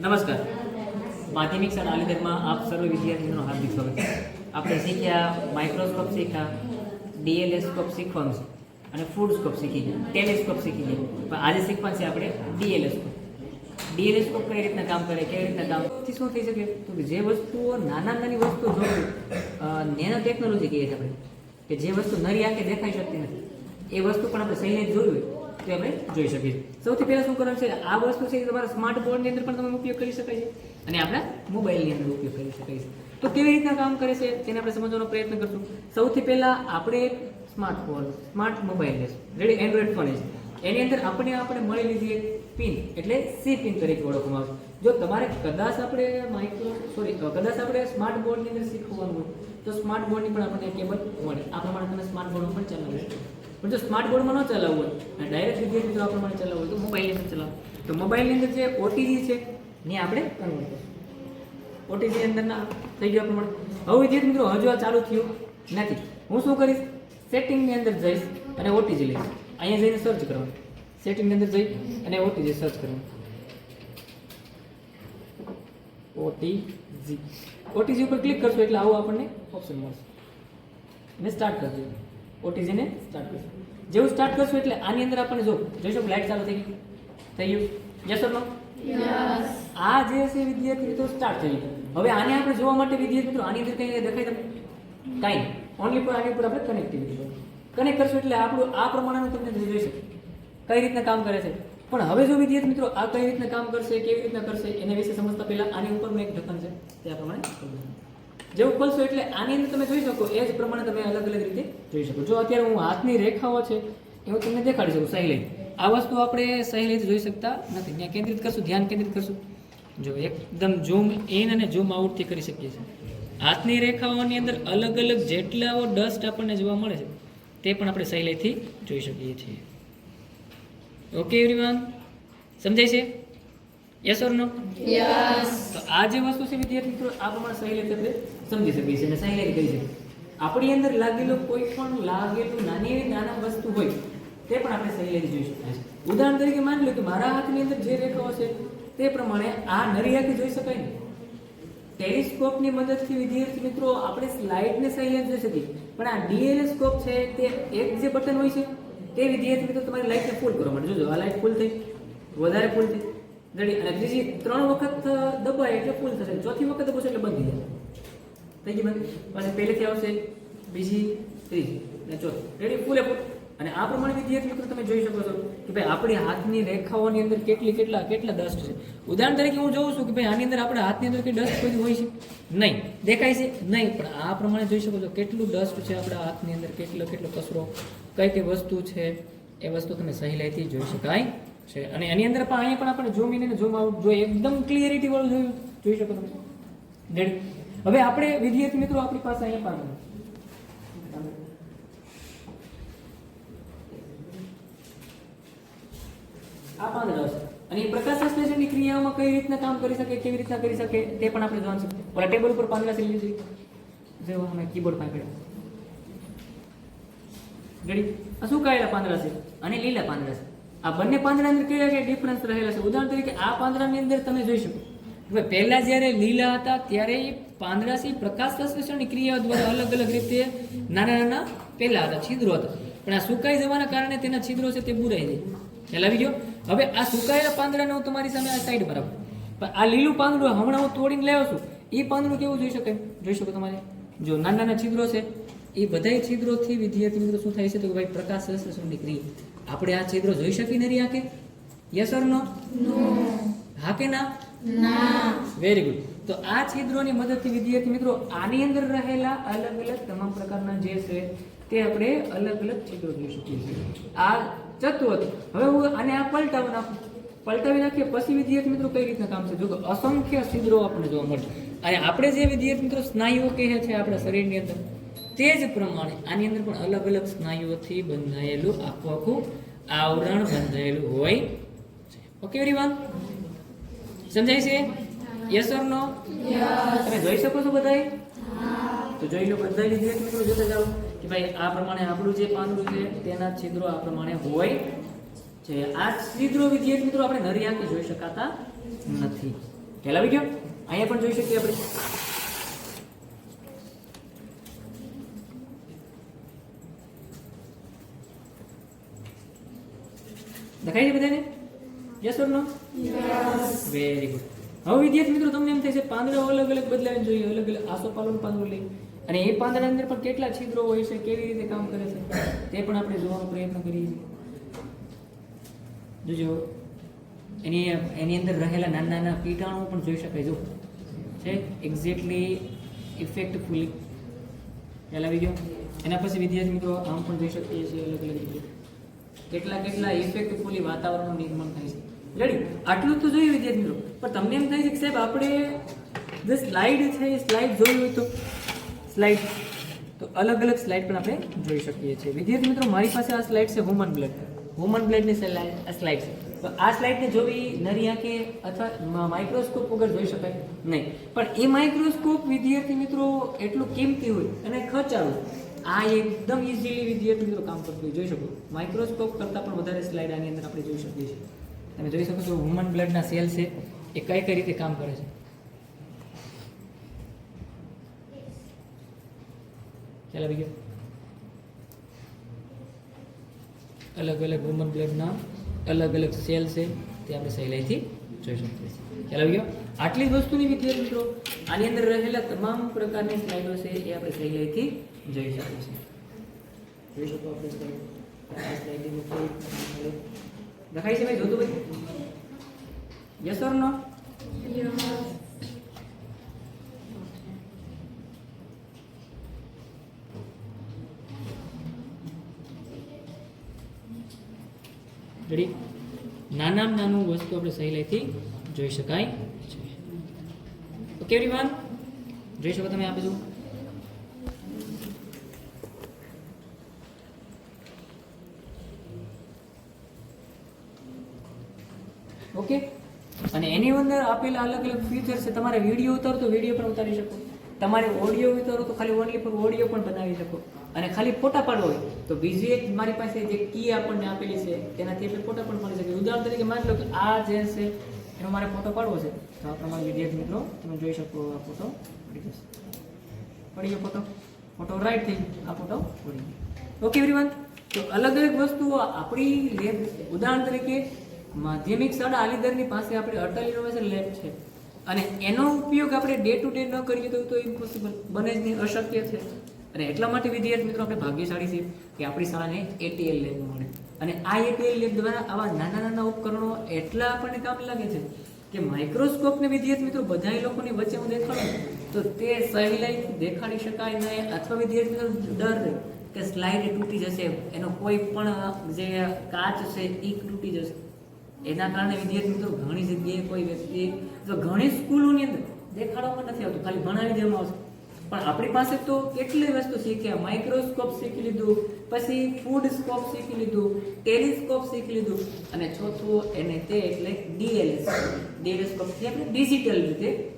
નમસ્કાર. માધ્યમિક શાળા અલીગઢમાં આપ સર્વ વિદ્યાર્થીઓનું હાર્દિક સ્વાગત છે. આપણે શીખ્યા માઇક્રોસ્કોપ શીખ્યા ડીએલએસ્કોપ શીખવાનું છે અને ફૂડ સ્કોપ શીખી ગયા ટેલિસ્કોપ શીખી ગયા. પણ આજે શીખવાનું છે આપણે ડીએલએસ્કોપ ડીએલએસ્કોપ કઈ રીતના કામ કરે, કેવી રીતના કામથી શું થઈ શકે? તો જે વસ્તુઓ નાના નાની વસ્તુઓ જોઈ નેનો ટેકનોલોજી કહીએ છીએ આપણે, કે જે વસ્તુ નરી આંખે દેખાઈ શકતી નથી, એ વસ્તુ પણ આપણે સહીને જોયું તો આપણે જોઈ શકીએ. સૌથી પહેલાં શું કરવાનું છે આ વસ્તુ છે એ તમારા સ્માર્ટ બોર્ડની અંદર પણ તમે ઉપયોગ કરી શકાય છે અને આપણા મોબાઈલની અંદર ઉપયોગ કરી શકાય છે. તો કેવી રીતના કામ કરે છે તેને આપણે સમજવાનો પ્રયત્ન કરશું. સૌથી પહેલાં આપણે એક સ્માર્ટફોન સ્માર્ટ મોબાઈલ લેશું રેડી એન્ડ્રોઈડ ફોન છે. એની અંદર આપણે આપણે મળી લીધી એક પિન, એટલે સી પિન તરીકે ઓળખવામાં આવે જો તમારે કદાચ આપણે માઇક્રો સોરી કદાચ આપણે સ્માર્ટ બોર્ડની અંદર શીખવાનું તો સ્માર્ટ બોર્ડની પણ આપણને કેબલ મળે. આ પ્રમાણે તમે સ્માર્ટ બોર્ડમાં પણ ચલાવી પણ જો સ્માર્ટ બોર્ડમાં ન ચલાવવું હોય, અને ડાયરેક્ટ વિદ્યાર્થી મિત્રો આપણે ચલાવવું હોય તો મોબાઈલની અંદર ચલાવો. તો મોબાઈલની અંદર જે ઓટીજી છે, ને આપણે કન્વર્ટ પડશે ઓટીજી અંદરના થઈ ગયો પ્રમાણે. હવે વિદ્યાર્થી મિત્રો, હજુ આ ચાલુ થયું નથી. હું શું કરીશ? સેટિંગની અંદર જઈશ અને ઓટીજી લઈશ. અહીંયા જઈને સર્ચ કરવાનું. સેટિંગની અંદર જઈ અને ઓટીજી સર્ચ કરવાનું. ઓટીજી ઓટીજી ઉપર ક્લિક કરશો એટલે આવું આપણને ઓપ્શન મળશે. અને સ્ટાર્ટ કરજો ઓટીજીને સ્ટાર્ટ કરશું. જેવું સ્ટાર્ટ કરશું એટલે આની અંદર આપણને જો જોઈશો લાઈટ ચાલુ થઈ ગઈ. થઈ ગયું? યસ ઓર નો આ જે છે વિદ્યાર્થી મિત્રો સ્ટાર્ટ થઈ ગયું. હવે આને આપણે જોવા માટે વિદ્યાર્થી મિત્રો આની અંદર કંઈ દેખાય તમને? કાંઈ ઓનલી પર આની ઉપર આપણે કનેક્ટિવિટી કનેક્ટ કરશું એટલે આપણું આ પ્રમાણેનું તમને જોઈ શકે. કઈ રીતના કામ કરે છે? પણ હવે જો વિદ્યાર્થી મિત્રો આ કઈ રીતના કામ કરશે કેવી રીતના કરશે એના વિશે સમજતા પહેલા આની ઉપરનું એક ઢક્કન છે તે આ પ્રમાણે. જેવું ખોલશો એટલે આની અંદર તમે જોઈ શકો, એ જ પ્રમાણે તમે અલગ અલગ રીતે જોઈ શકો. જો અત્યારે હું હાથની રેખાઓ છે, એ હું તમને દેખાડી શકું સહેલી આ વસ્તુ આપણે સહેલી જોઈ શકતા નથી. ત્યાં કેન્દ્રિત કરશું, ધ્યાન કેન્દ્રિત કરશું. જો એકદમ ઝૂમ ઇન અને ઝૂમ આઉટથી કરી શકીએ છીએ. હાથની રેખાઓની અંદર અલગ અલગ જેટલાઓ ડસ્ટ આપણને જોવા મળે છે, તે પણ આપણે સહેલીથી જોઈ શકીએ છીએ. ઓકે એવરીવન સમજાય છે? યસ ઓર નો તો આ જે વસ્તુ છે વિદ્યાર્થી મિત્રો આ પ્રમાણે સહેલીથી આપણે સમજી શકીએ છીએ અને સહેલીથી કહી શકીએ આપણી અંદર લાગેલો કોઈ પણ લાગેલું નાની એવી નાના વસ્તુ હોય તે પણ આપણે સહેલીથી જોઈ શકીએ છીએ. ઉદાહરણ તરીકે માની લો કે મારા હાથની અંદર જે રેખાઓ છે તે પ્રમાણે આ નરી આંખે જોઈ શકાય ને? ટેલિસ્કોપની મદદથી વિદ્યાર્થી મિત્રો આપણે સ્લાઇડને સહેલી જોઈ શકીએ. પણ આ ડીએલસ્કોપ છે તે એક જે બટન હોય છે તે વિદ્યાર્થી મિત્રો તમારી લાઇટને ફૂલ કરવા માટે. જોજો આ લાઇટ ફૂલ થઈ. વધારે ફૂલ થઈ. રેડી અને ત્રીજી ત્રણ વખત દબાય એટલે ફૂલ થશે. ચોથી વખત દબાવશો એટલે બંધ થઈ જશે થઈ ગઈ બંધ? અને પહેલેથી આવશે બીજી ત્રીજી અને ચોથી. રેડી ફૂલે ફૂલ અને આ પ્રમાણે વિદ્યાર્થી મિત્રો તમે જોઈ શકો છો કે ભાઈ આપણી હાથની રેખાઓની અંદર કેટલી, કેટલા કેટલા ડસ્ટ છે. ઉદાહરણ તરીકે હું જોઉં છું કે ભાઈ આની અંદર આપણા હાથની અંદર કઈ ડસ્ટ કોઈ હોય છે? નહીં. દેખાય છે? નહીં. પણ આ પ્રમાણે જોઈ શકો છો કેટલું ડસ્ટ છે આપણા હાથની અંદર, કેટલો કેટલો કચરો કઈ કઈ વસ્તુ છે? એ વસ્તુ તમે સહેલાઈથી જોઈ શકાય છે. અને એની અંદર પણ અહીંયા પણ આપણે ઝૂમ ઇન અને ઝૂમ આઉટ જોઈએ એકદમ ક્લિયરિટી વાળું જોયું, જોઈ શકો તમે? ડેડ હવે આપણે વિદ્યાર્થી મિત્રો આપણી પાસે અહીંયા પણ આ પાંદડા છે. અને એ પ્રકાશ સંશ્લેષણની ક્રિયાઓમાં કઈ રીતના કામ કરી શકે, કેવી રીતના કરી શકે, તે પણ આપણે જોવાનું છે ઓલા ટેબલ ઉપર પાંદડા છે લીધી જેવો અમે કીબોર્ડ પાસે પડ્યા. ગડી આ શું કાયેલા પાંદડા છે? અને લીલા પાંદડા છે. આ બંને પાંદડાની અંદર કયા કયા ડિફરન્સ રહેલા છે? ઉદાહરણ તરીકે આ પાંદડાની અંદર તમે જોઈ શકો. હવે પહેલા જ્યારે લીલા હતા, ત્યારે એ પાંદડા છે પ્રકાશ સંશ્લેષણની ક્રિયાઓ દ્વારા અલગ અલગ રીતે નાના નાના પહેલા હતા, છિદ્રો હતા. પણ આ સુકાઈ જવાના કારણે તેના છિદ્રો છે તે બુરાઈ જાય ખ્યાલ આવી ગયો? હવે આ સુકાયેલા પાંદડાને હું તમારી સામે આ સાઈડ પર પણ આ લીલું પાંદડું હમણાં હું તોડીને લાવ્યો છું એ પાંદડું કેવું જોઈ શકાય? જોઈ શકો તમારે? જો નાના નાના છિદ્રો છે, એ બધાય છિદ્રોથી વિદ્યાર્થી મિત્રો શું થાય છે તો કે ભાઈ પ્રકાશ સંશ્લેષણની ક્રિયા. આપણે આ છિદ્રો જોઈ શકીએ નરી આંખે? યસ ઓર નો હા કે ના? વેરી ગુડ તો આ છિદ્રોની મદદથી વિદ્યાર્થી મિત્રો આની અંદર રહેલા અલગ અલગ તમામ પ્રકારના જે છે તે આપણે અલગ અલગ છિદ્રો જોઈ શકીએ છીએ. આ ચતુ હતું હવે હું આને આ પલટાવી નાખું. પલટાવી નાખીએ પછી વિદ્યાર્થી મિત્રો કઈ રીતના કામ છે? જો કે અસંખ્ય છિદ્રો આપણને જોવા મળે. અને આપણે જે વિદ્યાર્થી મિત્રો સ્નાયુઓ કહે છે આપણા શરીરની અંદર તે જ પ્રમાણે આની અંદર પણ અલગ અલગ સ્નાયુઓથી બંધાયેલું આખું આખું આવરણ બંધાયેલું હોય છે. ઓકે એવરીવન સમજાય છે? યસ ઓર નો તમે જોઈ શકો છો બધાય? તો જોઈ લો બધા વિદ્યાર્થી મિત્રો જોતા જાઓ કે ભાઈ આ પ્રમાણે આપણું જે પાંદડું છે, તેના છિદ્રો આ પ્રમાણે હોય છે. આ છિદ્રો વિદ્યાર્થી મિત્રો આપણે નરી આંખે જોઈ શકાતા નથી. ખ્યાલ આવી ગયો અહીંયા પણ જોઈ શકીએ આપણે? દેખાય છે બધાને? Yes or no very good હવે વિદ્યાર્થી મિત્રો, તમને એમ થાય છે, પાંદડા અલગ અલગ બદલાવીને જોઈએ, અલગ અલગ આસોપાલવનું પાંદડું લઈ અને એ પાંદડા અંદર પણ કેટલા છિદ્રો હોય છે, કેવી રીતે કામ કરે છે, તે પણ આપણે જોવાનો પ્રયત્ન કરીએ છીએ. જોજો એની એની અંદર રહેલા નાના નાના કીટાણુ પણ જોઈ શકાય, જો. છે? એક્ઝેક્ટલી ઇફેક્ટફુલી ખ્યાલ આવી ગયો? એના પછી વિદ્યાર્થી મિત્રો, આમ પણ જોઈ શકીએ છીએ, અલગ અલગ રીતે. કેટલા કેટલા ઇફેક્ટફુલી વાતાવરણનું નિર્માણ થાય છે. રેડી આટલું તો જોયું વિદ્યાર્થી મિત્રો પણ તમને એમ થાય છે કે સાહેબ, આપણે જે સ્લાઇડ છે, એ સ્લાઇડ જોઈ હોય તો સ્લાઇડ તો અલગ અલગ સ્લાઇડ પણ આપણે જોઈ શકીએ છીએ. વિદ્યાર્થી મિત્રો, મારી પાસે આ સ્લાઇડ છે વુમન બ્લડ વુમન બ્લડની સ્લાઇડ છે. તો આ સ્લાઇડને જોવી નરી આંખે અથવા માઇક્રોસ્કોપ વગર જોઈ શકાય નહીં. પણ એ માઇક્રોસ્કોપ વિદ્યાર્થી મિત્રો એટલું કિંમતી હોય અને ખર્ચાળું આ એકદમ ઇઝીલી વિદ્યાર્થી મિત્રો કામ કરતું જોઈ શકો. માઇક્રોસ્કોપ કરતાં પણ વધારે સ્લાઇડ આની અંદર આપણે જોઈ શકીએ છીએ. તમે જોઈ શકો છો હ્યુમન બ્લડના સેલ છે. એ કઈ કઈ રીતે કામ કરે છે? અલગ અલગ હ્યુમન બ્લડના અલગ અલગ સેલ છે. તે આપણે સહેલાઈથી જોઈ શકીએ છીએ. ખ્યાલ આવી ગયો? આટલી વસ્તુની વિદ્યાર્થી મિત્રો, આની અંદર રહેલા તમામ પ્રકારની સ્લાઇડો છે એ આપણે સહેલાઈથી જોઈ શકીએ છીએ જોઈ શકો આપણે દેખાય છે ભાઈ? જોતું ભાઈ યસ ઓર નો રેડી નાનામાં નાનું વસ્તુ આપણે સહેલાઈથી જોઈ શકાય છે. ઓકે એવરીવન જોઈ શકો તમે આ બધું ઓકે? અને એની અંદર આપેલા અલગ અલગ ફીચર છે. તમારે વીડિયો ઉતારો તો વીડિયો પણ ઉતારી શકો. તમારે ઓડિયો ઉતારો તો ખાલી ઓનલી પર ઓડિયો પણ બનાવી શકો. અને ખાલી ફોટા પાડવા હોય તો બીજી એક મારી પાસે જે કી આપણને આપેલી છે, તેનાથી આપણે ફોટા પણ પાડી શકીએ ઉદાહરણ તરીકે માની લો કે આ જે છે, એનો મારે ફોટો પાડવો છે. તો આ પ્રમાણે વિદ્યાર્થી મિત્રો, તમે જોઈ શકો આ ફોટો. પડી જશે. પડી ગયો ફોટો. ફોટો રાઈટ થઈ. આ ફોટો પડી ગયો. ઓકે એવરીવન તો અલગ અલગ વસ્તુઓ આપણી લેબ ઉદાહરણ તરીકે માધ્યમિક શાળા આલીદરની પાસે આપણે અટલ ઇનોવેશન લેબ છે. અને એનો ઉપયોગ આપણે ડે ટુ ડે ન કરીએ તો તો ઇમ્પોસિબલ બને જ નહીં, અશક્ય છે. અને એટલા માટે વિદ્યાર્થી મિત્રો, આપણે ભાગ્યશાળી છીએ કે આપણી શાળાને એટીએલ લેબ મળે. અને આ એટીએલ લેબ દ્વારા આવા નાના નાના ઉપકરણો એટલા આપણને કામ લાગે છે કે માઇક્રોસ્કોપને વિદ્યાર્થી મિત્રો બધા લોકોની વચ્ચે હું દેખાડું તો તે સહેલાઈ દેખાડી શકાય નહીં અથવા વિદ્યાર્થી મિત્રો, ડર કે સ્લાઇડ તૂટી જશે. એનો કોઈ પણ જે કાચ છે એ તૂટી જશે. એના કારણે વિદ્યાર્થી મિત્રો ઘણી જગ્યાએ કોઈ વ્યક્તિ, જો ઘણી સ્કૂલોની અંદર દેખાડવામાં નથી આવતું, ખાલી ભણાવી દેવામાં આવશે. પણ આપણી પાસે તો કેટલી વસ્તુ શીખ્યા માઇક્રોસ્કોપ શીખી લીધું, પછી ફૂડ સ્કોપ શીખી લીધું, ટેલિસ્કોપ શીખી લીધું, અને ચોથું એને તે એટલે ડીએલએસ. ડીએલએસ્કોપથી આપણે ડિજિટલ રીતે